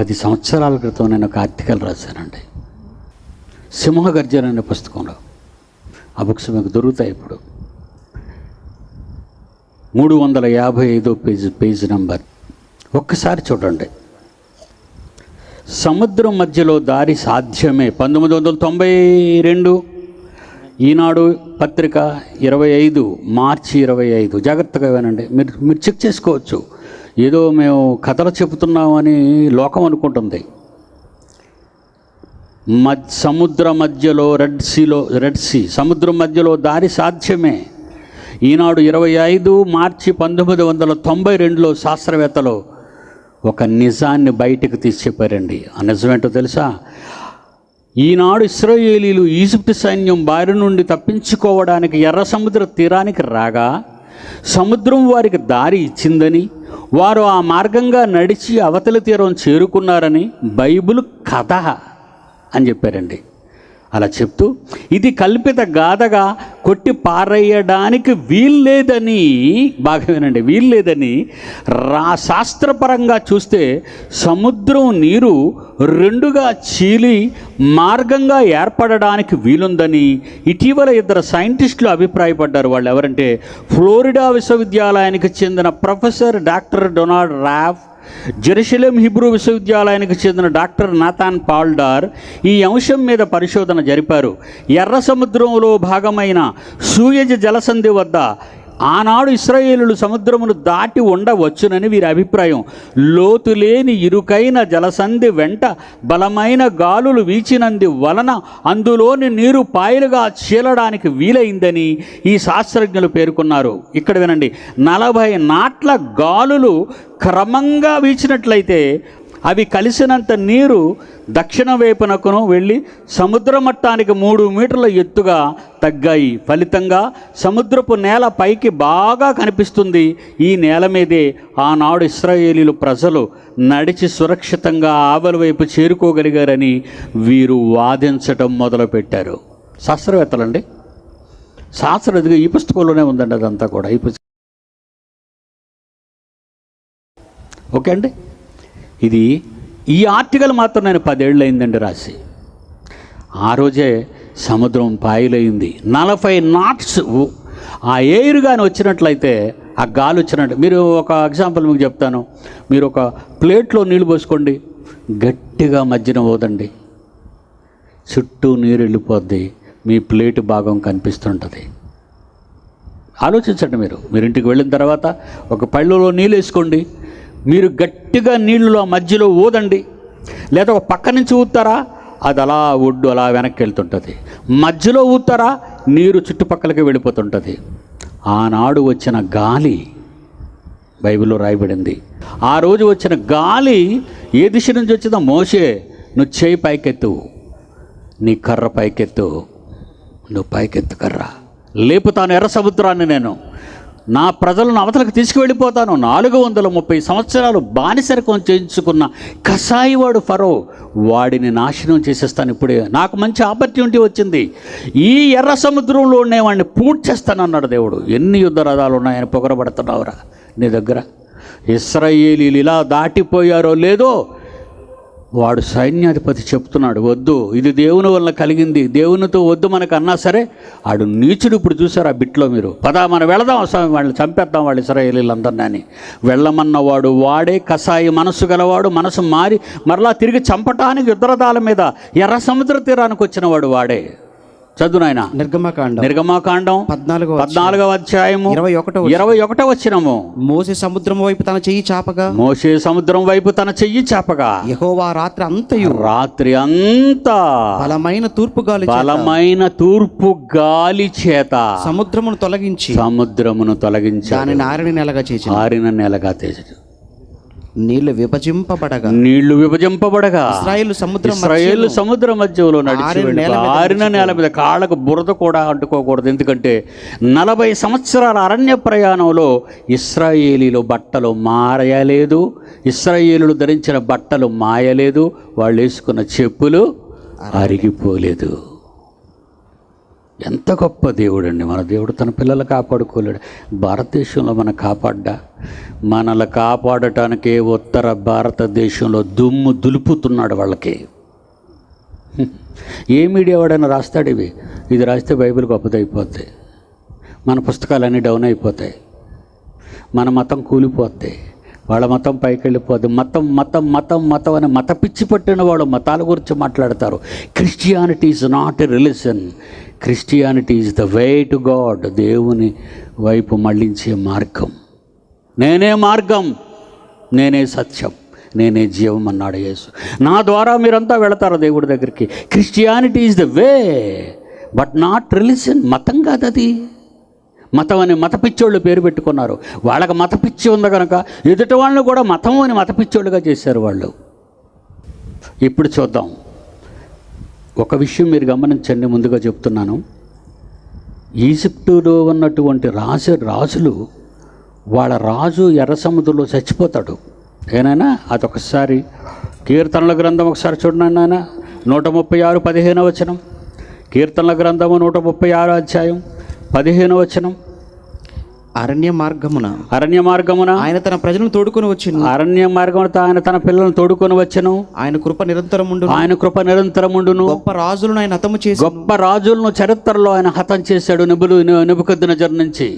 పది సంవత్సరాల క్రితం నేను ఒక ఆర్టికల్ రాశానండి. సింహగర్జన అనే పుస్తకంలో ఆ బుక్స్ మీకు దొరుకుతాయి ఇప్పుడు. మూడు వందల యాభై ఐదో పేజ్ పేజ్ నెంబర్. ఒక్కసారి చూడండి. సముద్రం మధ్యలో దారి సాధ్యమే. పంతొమ్మిది వందల తొంభై రెండు ఈనాడు పత్రిక ఇరవై ఐదు మార్చి ఇరవై ఐదు. జాగ్రత్తగా వినండి. మీరు మీరు చెక్ చేసుకోవచ్చు. ఏదో మేము కథలు చెబుతున్నామని లోకం అనుకుంటుంది. మధ్య సముద్ర మధ్యలో రెడ్ సీలో రెడ్ సీ సముద్రం మధ్యలో దారి సాధ్యమే. ఈనాడు ఇరవై ఐదు మార్చి పంతొమ్మిది వందల తొంభై రెండులో శాస్త్రవేత్తలు ఒక నిజాన్ని బయటకు తీసి చెప్పారండి ఆ నిజమేంటో తెలుసా? ఈనాడు ఇస్రాయేలీలు ఈజిప్ట్ సైన్యం బారి నుండి తప్పించుకోవడానికి ఎర్ర సముద్ర తీరానికి రాగా సముద్రం వారికి దారి ఇచ్చిందని వారు ఆ మార్గంగా నడిచి అవతలి తీరం చేరుకున్నారని బైబిల్ కథ అని చెప్పారండి. అలా చెప్తూ ఇది కల్పిత గాథగా కొట్టి పారేయడానికి వీల్లేదని బాగా వినండి వీల్లేదని రా శాస్త్రపరంగా చూస్తే సముద్రం నీరు రెండుగా చీలి మార్గంగా ఏర్పడడానికి వీలుందని ఇటీవల ఇద్దరు సైంటిస్టులు అభిప్రాయపడ్డారు. వాళ్ళు ఎవరంటే ఫ్లోరిడా విశ్వవిద్యాలయానికి చెందిన professor doctor Donald Raff Jerusalem Hebrew విశ్వవిద్యాలయానికి చెందిన డాక్టర్ నాథాన్ పాల్డార్ ఈ అంశం మీద పరిశోధన జరిపారు. ఎర్ర సముద్రంలో భాగమైన సూయజ జలసంధి వద్ద ఆనాడు ఇస్రాయేలులు సముద్రమును దాటి ఉండవచ్చునని వీరి అభిప్రాయం. లోతు లేని ఇరుకైన జలసంధి వెంట బలమైన గాలులు వీచినంది వలన అందులోని నీరు పాయలుగా చీలడానికి వీలైందని ఈ శాస్త్రజ్ఞులు పేర్కొన్నారు. ఇక్కడ వినండి నలభై నాట్ల గాలులు క్రమంగా వీచినట్లయితే అవి కలిసినంత నీరు దక్షిణ వైపునకును వెళ్ళి సముద్ర మట్టానికి మూడు మీటర్ల ఎత్తుగా తగ్గాయి. ఫలితంగా సముద్రపు నేల పైకి బాగా కనిపిస్తుంది. ఈ నేల మీదే ఆనాడు ఇస్రాయేలీలు ప్రజలు నడిచి సురక్షితంగా ఆవల వైపు చేరుకోగలిగారని వీరు వాదించటం మొదలుపెట్టారు. శాస్త్రవేత్తలండి? శాస్త్రవేత్తగా ఈ పుస్తకంలోనే ఉందండి అదంతా కూడా ఈ పుస్తకం. ఓకే అండి? ఇది ఈ ఆర్టికల్ మాత్రం నేను పదేళ్ళు అయిందండి రాసి. ఆ రోజే సముద్రం పాయలైంది నలభై నాట్స్ ఆ ఎయిర్ కానీ వచ్చినట్లయితే ఆ గాలి వచ్చినట్టు మీరు ఒక ఎగ్జాంపుల్ మీకు చెప్తాను. మీరు ఒక ప్లేట్లో నీళ్ళు పోసుకోండి. గట్టిగా మధ్యన పోదండి. చుట్టూ నీరు వెళ్ళిపోద్ది. మీ ప్లేట్ భాగం కనిపిస్తుంటుంది. ఆలోచించండి మీరు. మీరు ఇంటికి వెళ్ళిన తర్వాత ఒక పళ్ళులో నీళ్ళు వేసుకోండి. మీరు గట్టిగా నీళ్ళలో ఆ మధ్యలో ఊదండి. లేదా ఒక పక్క నుంచి ఊతారా అది అలా ఒడ్డు అలా వెనక్కి వెళ్తుంటుంది. మధ్యలో ఊతారా నీరు చుట్టుపక్కలకి వెళ్ళిపోతుంటుంది. ఆనాడు వచ్చిన గాలి బైబిల్లో రాయబడింది. ఆ రోజు వచ్చిన గాలి ఏ దిశ నుంచి వచ్చిందో మోసే నువ్వు చేయి పైకెత్తు. నీ కర్ర పైకెత్తు. నువ్వు పైకెత్తు కర్ర. లేపుతాను ఎర్ర సముద్రాన్ని నేను. నా ప్రజలను అవతలకు తీసుకువెళ్ళిపోతాను. నాలుగు వందల ముప్పై సంవత్సరాలు బానిసరికం చేయించుకున్న కసాయివాడు ఫరో వాడిని నాశనం చేసేస్తాను. ఇప్పుడే నాకు మంచి ఆపర్చునిటీ వచ్చింది. ఈ ఎర్ర సముద్రంలో ఉండేవాడిని పూర్తి చేస్తానన్నాడు దేవుడు. ఎన్ని యుద్ధ రథాలు ఉన్నాయని పొగరబడుతున్నావురా నీ దగ్గర? ఇస్రాయేలీలు ఇలా దాటిపోయారో లేదో వాడు సైన్యాధిపతి చెప్తున్నాడు వద్దు ఇది దేవుని వల్ల కలిగింది దేవునితో వద్దు మనకు అన్నా సరే. ఆడు నీచుడు ఇప్పుడు చూసారు ఆ బిట్లో మీరు. పదా మనం వెళదాం స్వామి వాళ్ళని చంపేద్దాం వాళ్ళు ఇస్రాయేలీలందరినీ అని. వెళ్ళమన్నవాడు వాడే కసాయి మనసు గలవాడు మనసు మారి మరలా తిరిగి చంపటానికి యుద్ధరథాల మీద ఎర్ర సముద్ర తీరానికి వచ్చినవాడు వాడే. చదువు నాయన. నిర్గమకాండం. నిర్గమాకాండం పద్నాలుగో పద్నాలుగవ అధ్యాయము. ఇరవై ఒకటో ఇరవై ఒకటో వచ్చినము మోసే సముద్రం వైపు తన చెయ్యి చాపగా. మోసే సముద్రం వైపు తన చెయ్యి చాపగా. యెహోవా రాత్రి అంతయు రాత్రి అంతా బలమైన తూర్పు గాలి చేత. బలమైన తూర్పు గాలి చేత. సముద్రమును తొలగించి. సముద్రమును తొలగించి దానిని ఆరని నెలగా చేసి ఆరిన నెలగా తేజు నీళ్ళు విభజింపబడగా. నీళ్ళు విభజింపబడగా. ఇస్రాయేలు సముద్రం ఇస్రాయేలు సముద్ర మధ్యలో నడిచి ఆరిన నేల మీద కాళ్ళకు బురద కూడా అంటుకోకూడదు. ఎందుకంటే నలభై సంవత్సరాల అరణ్య ప్రయాణంలో ఇస్రాయేలీలు బట్టలు మారయలేదు. ఇస్రాయేలులు ధరించిన బట్టలు మాయలేదు. వాళ్ళు వేసుకున్న చెప్పులు అరిగిపోలేదు. ఎంత గొప్ప దేవుడు అండి మన దేవుడు తన పిల్లలు కాపాడుకోలేడు. భారతదేశంలో మన కాపాడ్డా? మనల్ని కాపాడటానికే ఉత్తర భారతదేశంలో దుమ్ము దులుపుతున్నాడు వాళ్ళకి. ఏ మీడియా వాడైనా రాస్తాడు ఇవి. ఇది రాస్తే బైబిల్ గొప్పదైపోతాయి మన పుస్తకాలన్నీ డౌన్ అయిపోతాయి. మన మతం కూలిపోతాయి వాళ్ళ మతం పైకి వెళ్ళిపోద్ది మతం మతం మతం మతం అని మత పిచ్చి పట్టిన వాళ్ళు మతాల గురించి మాట్లాడతారు. Christianity is not a religion Christianity is the way to God దేవుని వైపు మళ్ళించే మార్గం. నేనే మార్గం. నేనే సత్యం. నేనే జీవం అన్నాడు యేసు. నా ద్వారా మీరంతా వెళతారు దేవుడి దగ్గరికి. Christianity is the way but not religion మతం కాదు అది మతం అని మత పిచ్చోళ్ళు పేరు పెట్టుకున్నారు. వాళ్ళకి మత పిచ్చి ఉంది కనుక ఎదుటి వాళ్ళని కూడా మతం అని మత పిచ్చోళ్ళుగా చేశారు వాళ్ళు. ఇప్పుడు చూద్దాం. ఒక విషయం మీరు గమనించండి ముందుగా చెప్తున్నాను. ఈజిప్టులో ఉన్నటువంటి రాజు రాజులు వాళ్ళ రాజు ఎర్ర సముద్రంలో చచ్చిపోతాడు. ఏనాయనా? అదొకసారి కీర్తనల గ్రంథం ఒకసారి చూడండి నాయన. నూట ముప్పై ఆరు పదిహేను వచనం. కీర్తనల గ్రంథము నూట ముప్పై ఆరు అధ్యాయం. పదిహేను వచనం. అరణ్య మార్గమున అరణ్య మార్గమున ఆయన తన ప్రజలను తోడుకొని వచ్చిన అరణ్య మార్గమున ఆయన తన పిల్లలను తోడుకొని వచ్చెను. ఆయన కృప నిరంతరముండు ఆయన కృప నిరంతరముండును. గొప్ప రాజులను ఆయన హతము చేసి గొప్ప రాజులను చరిత్రలో ఆయన హతం చేశాడు నిబులు నిబుకొద్దిన జర్ నుంచి.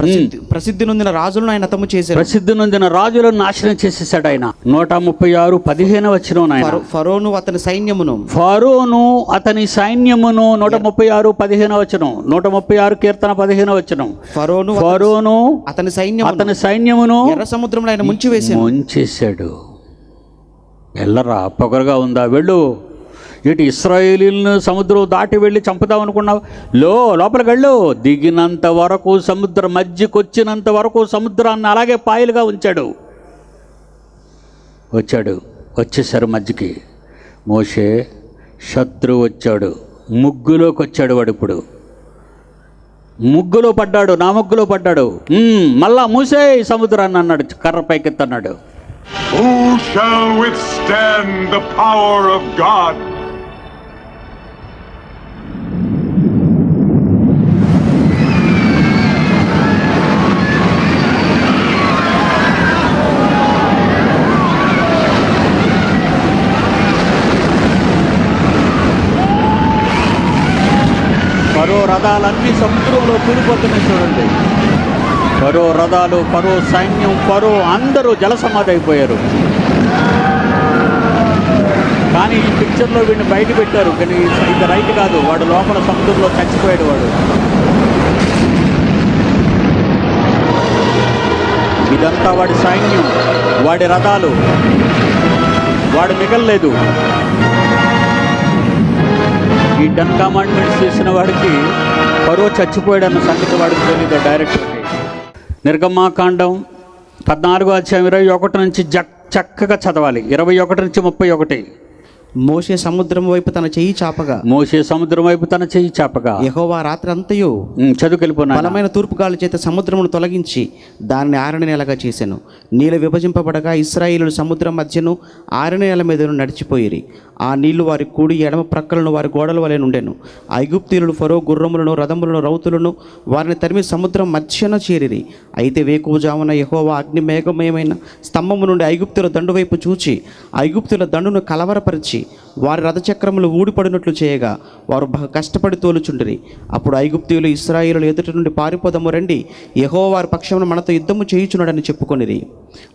ప్రసిద్ధి ప్రసిద్ధి నొందిన రాజులను ఆయన హతము చేశారు ప్రసిద్ధి నొందిన రాజులను నాశనం చేసేసాడు ఆయన. నూట ముప్పై ఆరు పదిహేను వచ్చిన ఫరోను అతని సైన్యమును. ఫరోను అతని సైన్యమును నూట ముప్పై ఆరు పదిహేను వచనం నూట ముప్పై ఆరు కీర్తన పదిహేను వచనం ఫరోను ఫరోను అతని సైన్యమును అతని సైన్యమును ఎర్ర సముద్రంలో ఆయన ముంచివేశాను ముంచేశాడు. వెళ్ళరా పొగరగా ఉందా? వెళ్ళు. ఇటు ఇస్రాయేలీలను సముద్రం దాటి వెళ్ళి చంపుదాం అనుకున్నావు? లో లోపలికి వెళ్ళు. దిగినంత వరకు సముద్రం మధ్యకొచ్చినంత వరకు సముద్రాన్ని అలాగే పాయలుగా ఉంచాడు. వచ్చాడు. వచ్చేసారు మధ్యకి. మోషే శత్రువు వచ్చాడు. ముగ్గులోకి వచ్చాడు వాడు ఇప్పుడు. ముగ్గులో పడ్డాడు. నా ముగ్గులో పడ్డాడు. మళ్ళా మూసే సముద్రాన్ని అన్నాడు. కర్ర పైకెత్తన్నాడు. Who shall withstand the power of God? పరో రథాలన్నీ సముద్రంలో కూలిపోతున్నాయి చూడండి. పరో రథాలు పరో సైన్యం పరో అందరూ జలసమాధి అయిపోయారు. కానీ ఈ పిక్చర్లో వీడిని బయట పెట్టారు. కానీ ఇది రైట్ కాదు. వాడు లోపల సముద్రంలో చచ్చిపోయాడు వాడు. ఇదంతా వాడి సైన్యం వాడి రథాలు. వాడు మిగల్లేదు. ఈ టెన్ కమాండ్మెంట్స్ చేసిన వాడికి చచ్చిపోయాడు చచ్చిపోయాడన్న సంగతి వాడికి తెలియదు డైరెక్టర్కి నిర్గమాకాండం పద్నాలుగో అధ్యాయం ఇరవై ఒకటి నుంచి జక్ చక్కగా చదవాలి. ఇరవై ఒకటి నుంచి ముప్పై ఒకటి. మోషే సముద్రం వైపు తన చెయ్యి చాపగా. మోసే సముద్రం వైపు తన చెయ్యి చాపగా. యెహోవా రాత్రి అంతయు చదువుకెళ్ళిపోయినా బలమైన తూర్పు గాలి చేత సముద్రమును తొలగించి దానిని ఆరణ నెలగా చేశాను నీళ్ళు విభజింపబడగా ఇస్రాయిలు సముద్రం మధ్యను ఆరణ నెల మీదను నడిచిపోయిరి. ఆ నీళ్ళు వారి కూడి ఎడమ ప్రక్కలను వారి గోడల వలె నుండెను. ఐగుప్తీయులు ఫరో గుర్రములను రథములను రౌతులను వారిని తరిమి సముద్రం మధ్యన చేరిరి. అయితే వేకువజామున యెహోవా అగ్ని మేఘమయమైన స్తంభము నుండి ఐగుప్తుల దండు వైపు చూచి ఐగుప్తుల దండును కలవరపరిచి করছি వారి రథచక్రములు ఊడిపడినట్లు చేయగా వారు బహు కష్టపడి తోలుచుండిరి. అప్పుడు ఐగుప్తీయులు ఇస్రాయిలు ఎదుటి నుండి పారిపోదము రండి. యహో వారి పక్షమున మనతో యుద్ధము చేయుచున్నాడని చెప్పుకొనిరి.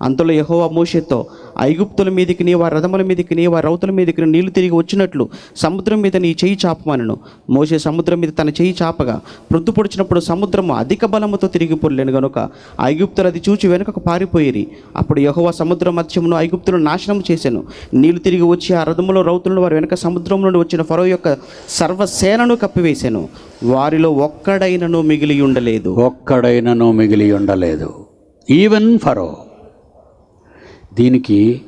అంతలో యెహోవా మోషేతో ఐగుప్తుల మీదకి నీ వారి రథముల మీదకి నీ వారి రౌతుల మీదకి నీళ్ళు తిరిగి వచ్చినట్లు సముద్రం మీద నీ చేయి చాపమనను. మోషే సముద్రం మీద తన చెయ్యి చాపగా ప్రొద్దు పొడిచినప్పుడు సముద్రము అధిక బలముతో తిరిగి పొరలేను గనుక ఐగుప్తులు అది చూచి వెనుకకు పారిపోయిరి. అప్పుడు యహోవా సముద్ర మధ్యమును ఐగుప్తులను నాశనం చేశాను నీళ్ళు తిరిగి వచ్చి ఆ రథములో గోత్రంలో వారి వెనక సముద్రం నుండి వచ్చిన ఫరో యొక్క సర్వసేనను కప్పివేశాను. వారిలో ఒక్కడైనను మిగిలి ఉండలేదు. ఒక్కడైనను మిగిలి ఉండలేదు. Even Pharaoh. దీనికి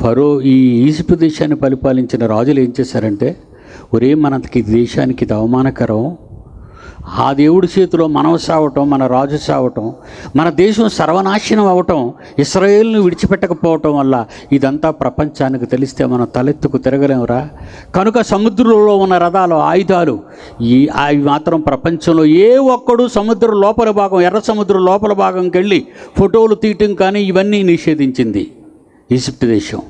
ఫరో ఈ ఈజిప్ట్ దేశాన్ని పరిపాలించిన రాజులు ఏం చేశారంటే ఒరే మనకి దేశానికి ఇది అవమానకరం. ఆ దేవుడి చేతిలో మనం సావటం మన రాజు సావటం మన దేశం సర్వనాశనం అవటం ఇస్రాయేల్ను విడిచిపెట్టకపోవటం వల్ల ఇదంతా ప్రపంచానికి తెలిస్తే మనం తలెత్తుకు తిరగలేమురా. కనుక సముద్రంలో ఉన్న రథాలు ఆయుధాలు ఈ అవి మాత్రం ప్రపంచంలో ఏ ఒక్కడు సముద్రం లోపల భాగం ఎర్ర సముద్రం లోపల భాగంకి వెళ్ళి ఫోటోలు తీయటం కానీ ఇవన్నీ నిషేధించింది ఈజిప్ట్ దేశం.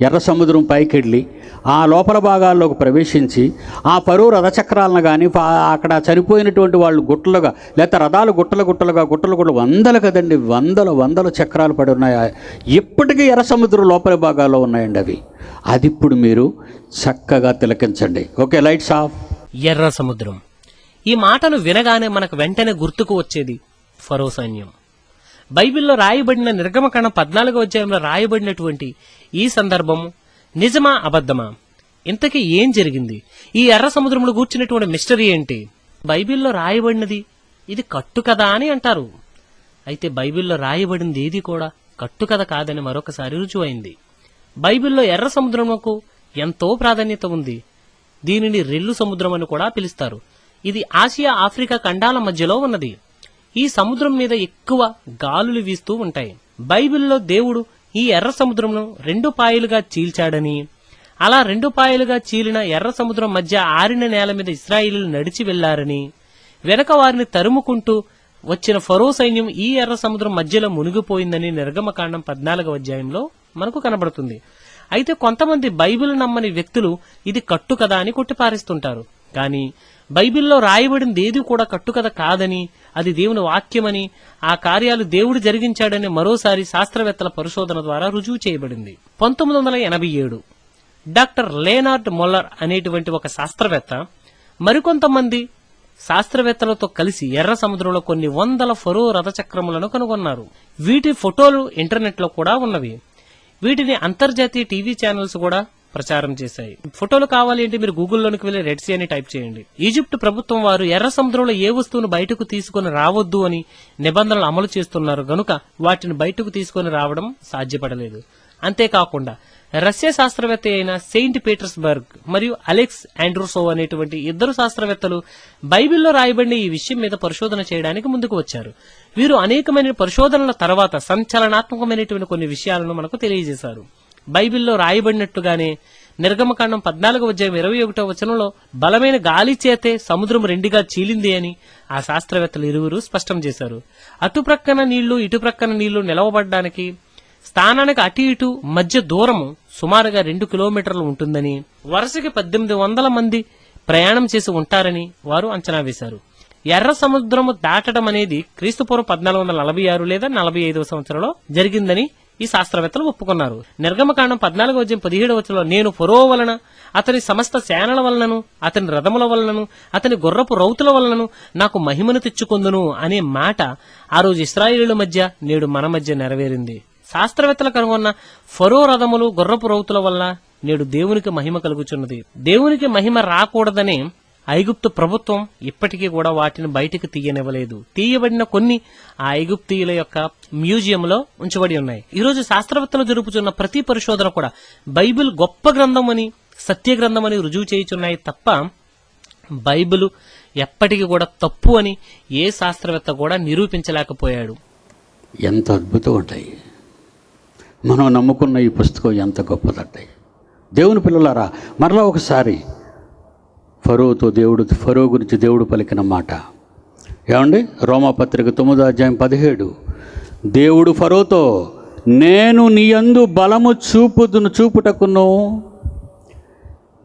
ఎర్ర సముద్రం పైకెళ్ళి ఆ లోపల భాగాల్లోకి ప్రవేశించి ఆ పరువు రథచక్రాలను కానీ అక్కడ చనిపోయినటువంటి వాళ్ళు గుట్టలుగా లేకపోతే రథాలు గుట్టలు గుట్టలుగా గుట్టలు గుట్టలు వందలు కదండి వందల వందల చక్రాలు పడి ఉన్నాయి? ఇప్పటికీ ఎర్ర సముద్రం లోపల భాగాల్లో ఉన్నాయండి అవి. అది ఇప్పుడు మీరు చక్కగా తిలకించండి. Okay lights off. ఎర్ర సముద్రం. ఈ మాటను వినగానే మనకు వెంటనే గుర్తుకు వచ్చేది ఫరో సైన్యం. బైబిల్లో రాయబడిన నిర్గమకాండం పద్నాలుగో అధ్యాయంలో రాయబడినటువంటి ఈ సందర్భం నిజమా అబద్ధమా? ఇంతకీ ఏం జరిగింది? ఈ ఎర్ర సముద్రంలో కూర్చున్నటువంటి మిస్టరీ ఏంటి? బైబిల్లో రాయబడినది ఇది కట్టుకథ అని అంటారు. అయితే బైబిల్లో రాయబడింది ఏది కూడా కట్టుకథ కాదని మరొకసారి రుజువైంది. బైబిల్లో ఎర్ర సముద్రముకు ఎంతో ప్రాధాన్యత ఉంది. దీనిని రెల్లు సముద్రం అని కూడా పిలుస్తారు. ఇది ఆసియా ఆఫ్రికా ఖండాల మధ్యలో ఉన్నది. ఈ సముద్రం మీద ఎక్కువ గాలులు వీస్తూ ఉంటాయి. బైబిల్లో దేవుడు ఈ ఎర్ర సముద్రంను రెండు పాయలుగా చీల్చాడని అలా రెండు పాయలుగా చీలిన ఎర్ర సముద్రం మధ్య ఆరిన నేల మీద ఇస్రాయిలు నడిచి వెళ్ళారని వెనక వారిని తరుముకుంటూ వచ్చిన ఫరో సైన్యం ఈ ఎర్ర సముద్రం మధ్యలో మునిగిపోయిందని నిర్గమకాండం పద్నాలుగవ అధ్యాయంలో మనకు కనబడుతుంది. అయితే కొంతమంది బైబిల్ నమ్మని వ్యక్తులు ఇది కట్టు కదా అని కొట్టిపారేస్తుంటారు. కానీ బైబిల్లో రాయబడింది ఏది కూడా కట్టుకథ కాదని అది దేవుని వాక్యమని ఆ కార్యాలు దేవుడు జరిగించాడని మరోసారి శాస్త్రవేత్తల పరిశోధన ద్వారా రుజువు చేయబడింది. పంతొమ్మిది వందల ఎనభై ఏడు. డాక్టర్ లేనార్డ్ మొల్లర్ అనేటువంటి ఒక శాస్త్రవేత్త మరికొంతమంది శాస్త్రవేత్తలతో కలిసి ఎర్ర సముద్రంలో కొన్ని వందల ఫరో రథచక్రములను కనుగొన్నారు. వీటి ఫోటోలు ఇంటర్నెట్లో కూడా ఉన్నవి. వీటిని అంతర్జాతీయ టీవీ ఛానల్స్ కూడా ప్రచారం చేశాయి. ఫోటోలు కావాలి అంటే మీరు గూగుల్లోనికి వెళ్ళి రెడ్ సీ అని టైప్ చేయండి. ఈజిప్ట్ ప్రభుత్వం వారు ఎర్ర సముద్రంలో ఏ వస్తువును బయటకు తీసుకుని రావద్దు అని నిబంధనలు అమలు చేస్తున్నారు గనుక వాటిని బయటకు తీసుకుని రావడం సాధ్యపడలేదు. అంతేకాకుండా రష్యా శాస్త్రవేత్త అయిన సెయింట్ పీటర్స్బర్గ్ మరియు అలెక్స్ ఆండ్రూసో అనేటువంటి ఇద్దరు శాస్త్రవేత్తలు బైబిల్లో రాయబడిన ఈ విషయం మీద పరిశోధన చేయడానికి ముందుకు వచ్చారు. వీరు అనేకమైన పరిశోధనల తర్వాత సంచలనాత్మకమైనటువంటి కొన్ని విషయాలను మనకు తెలియజేశారు. బైబిల్లో రాయబడినట్టుగానే నిర్గమకాండం పద్నాలుగు అధ్యాయం ఇరవై ఒకటో వచనంలో బలమైన గాలి చేతే సముద్రం రెండుగా చీలింది అని ఆ శాస్త్రవేత్తలు ఇరువురు స్పష్టం చేశారు. అటు ప్రక్కన నీళ్ళు ఇటు ప్రక్కన నీళ్ళు నిలవబడడానికి స్థానానికి అటు ఇటు మధ్య దూరము సుమారుగా రెండు కిలోమీటర్లు ఉంటుందని వరుసకి పద్దెనిమిది వందల మంది ప్రయాణం చేసి ఉంటారని వారు అంచనా వేశారు. ఎర్ర సముద్రము దాటడం అనేది క్రీస్తుపూర్వం పద్నాలుగు వందల నలభై ఆరు లేదా నలభై ఐదవ సంవత్సరంలో జరిగిందని ఈ శాస్త్రవేత్తలు ఒప్పుకున్నారు. నిర్గమకాండం పద్నాలుగు వచ్చి పదిహేడు వచ్చంలో నేను ఫరో వలన అతని సమస్త సేనల వలనను అతని రథముల వలనను అతని గుర్రపు రౌతుల వలనను నాకు మహిమను తెచ్చుకొందును అనే మాట ఆ రోజు ఇస్రాయిలీల మధ్య నేడు మన మధ్య నెరవేరింది. శాస్త్రవేత్తలు కనుగొన్న ఫరో రథములు గుర్రపు రౌతుల వల్ల నేడు దేవునికి మహిమ కలుగుచున్నది. దేవునికి మహిమ రాకూడదని ఐగుప్తు ప్రభుత్వం ఇప్పటికీ కూడా వాటిని బయటికి తీయనివ్వలేదు. తీయబడిన కొన్ని ఆ ఐగుప్తీయుల యొక్క మ్యూజియంలో ఉంచబడి ఉన్నాయి. ఈరోజు శాస్త్రవేత్తలు జరుపుతున్న ప్రతి పరిశోధన కూడా బైబిల్ గొప్ప గ్రంథం అని సత్య గ్రంథం అని రుజువు చేయుచున్నాయి తప్ప బైబిల్ ఎప్పటికీ కూడా తప్పు అని ఏ శాస్త్రవేత్త కూడా నిరూపించలేకపోయాడు. ఎంత అద్భుతం ఉంటాయి మనం నమ్ముకున్న ఈ పుస్తకం ఎంత గొప్పదంటాయి దేవుని పిల్లలారా మరలా ఒకసారి ఫరోతో దేవుడు ఫరో గురించి దేవుడు పలికిన మాట. ఏమండి? రోమాపత్రిక తొమ్మిదో అధ్యాయం పదిహేడు. దేవుడు ఫరోతో నేను నీ యందు బలము చూపుదును చూపుటకును.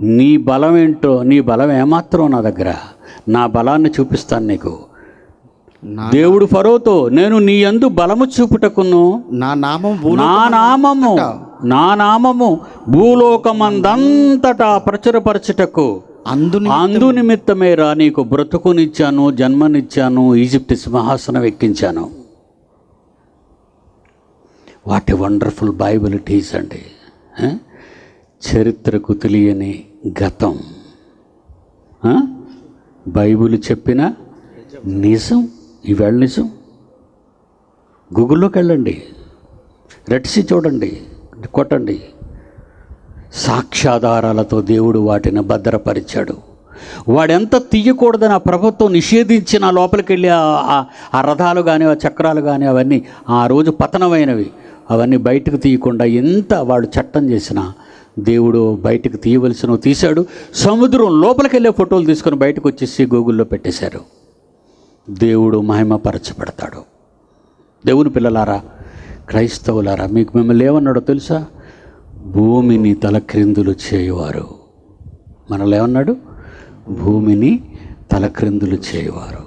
నీ బలం ఏంటో నీ బలం ఏమాత్రం నా దగ్గర. నా బలాన్ని చూపిస్తాను నీకు. దేవుడు ఫరోతో నేను నీ యందు బలము చూపుటకును. నా నామం నా నామము నా నామము భూలోకమందంతటా ప్రచురపరచుటకు. అందు అందు నిమిత్తమేరా నీకు బ్రతుకునిచ్చాను జన్మనిచ్చాను ఈజిప్ట్ సింహాసనం ఎక్కించాను. వాటి వండర్ఫుల్ బైబిల్ ఇట్ అండి. చరిత్రకు తెలియని గతం. బైబిల్ చెప్పిన నిజం ఈవేళ నిజం. గూగుల్లోకి వెళ్ళండి. రెడ్సి చూడండి కొట్టండి. సాక్ష్యాధారాలతో దేవుడు వాటిని భద్రపరిచాడు. వాడెంత తీయకూడదని ఆ ప్రభుత్వం నిషేధించిన లోపలికి వెళ్ళి ఆ- రథాలు కానీ ఆ చక్రాలు కానీ అవన్నీ ఆ రోజు పతనమైనవి. అవన్నీ బయటకు తీయకుండా ఎంత వాడు చట్టం చేసినా దేవుడు బయటకు తీయవలసినవి తీశాడు. సముద్రం లోపలికి వెళ్ళే ఫోటోలు తీసుకొని బయటకు వచ్చేసి గూగుల్లో పెట్టేశారు. దేవుడు మహిమపరచబడతాడు. దేవుని పిల్లలారా క్రైస్తవులారా మీకు మిమ్మల్ని ఏమన్నాడో తెలుసా? భూమిని తలక్రిందులు చేయువారు. మనలేమన్నాడు ఏమన్నాడు? భూమిని తలక్రిందులు చేయువారు.